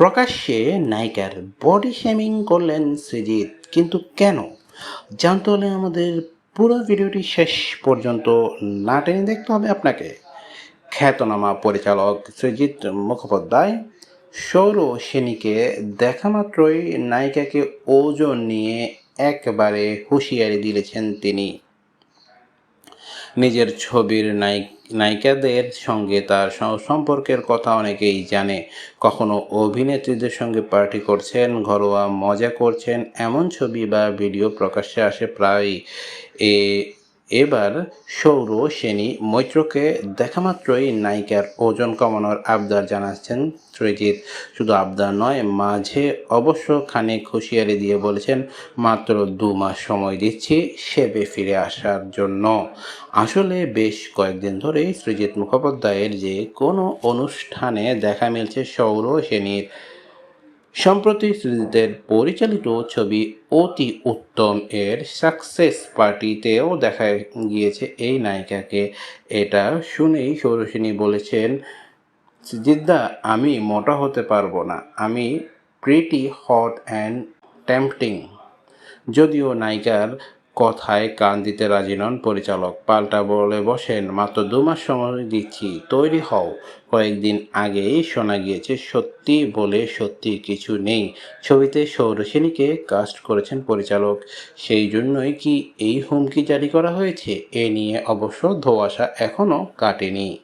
প্রকাশ্যে নায়িকার body shaming করলেন সৃজিত কিন্তু কেন? জানতে হলে আমাদের পুরো ভিডিওটি শেষ পর্যন্ত না টেনে দেখতে হবে আপনাকে। খ্যাতনামা পরিচালক সৃজিত মুখোপাধ্যায় সৌর সেনীকে দেখা মাত্রই নায়িকাকে ওজন নিয়ে একবারে হুঁশিয়ারি দিয়েছেন তিনি। নিজের ছবির নায়িক নায়িকাদের সঙ্গে তার সম্পর্কের কথা অনেকেই জানে। কখনো অভিনেত্রীদের সঙ্গে পার্টি করছেন, ঘরোয়া মজা করছেন, এমন ছবি বা ভিডিও প্রকাশ্যে আসে প্রায়ই। এ এবার সৌর, সেনী, মৈত্রকে দেখা মাত্রই নায়িকার ওজন কমানোর আবদার জানাচ্ছেন সৃজিৎ শুধু আবদার নয়, মাঝে অবশ্য খানিক হুঁশিয়ারি দিয়ে বলেছেন, মাত্র দু মাস সময় দিচ্ছি সেবে ফিরে আসার জন্য। আসলে বেশ কয়েকদিন ধরেই সৃজিৎ মুখোপাধ্যায়ের যে কোনো অনুষ্ঠানে দেখা মিলছে সৌর, সেনীর সম্প্রতি সৃজিতের পরিচালিত ছবি অতি উত্তম এর সাকসেস পার্টিতেও দেখা গিয়েছে এই নায়িকাকে। এটা শুনেই সৌরসিনী বলেছেন সৃজিতদা আমি মোটা হতে পারব না। আমি প্রিটি হট অ্যান্ড টেম্পটিং যদিও নায়িকার কথায় কান দিতে রাজি নন পরিচালক। পাল্টা বলে বসেন, মাত্র দু মাস সময় দিচ্ছি, তৈরি হও। কয়েকদিন আগেই শোনা গিয়েছে, সত্যি বলে সত্যি কিছু নেই। ছবিতে সৌরসেনীকে কাস্ট করেছেন পরিচালক। সেই জন্যই কি এই হুমকি জারি করা হয়েছে? এ নিয়ে অবশ্য ধোঁয়াশা এখনও কাটেনি।